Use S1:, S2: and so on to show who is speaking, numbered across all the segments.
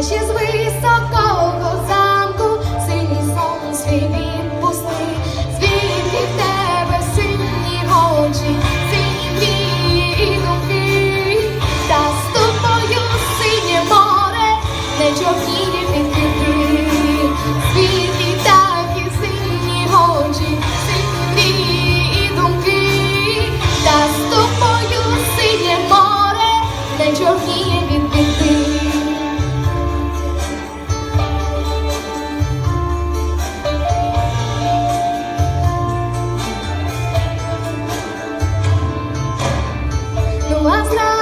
S1: Плечі звисока у коза. last night.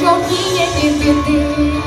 S1: ချုံကြီးရဲ့တင်တင်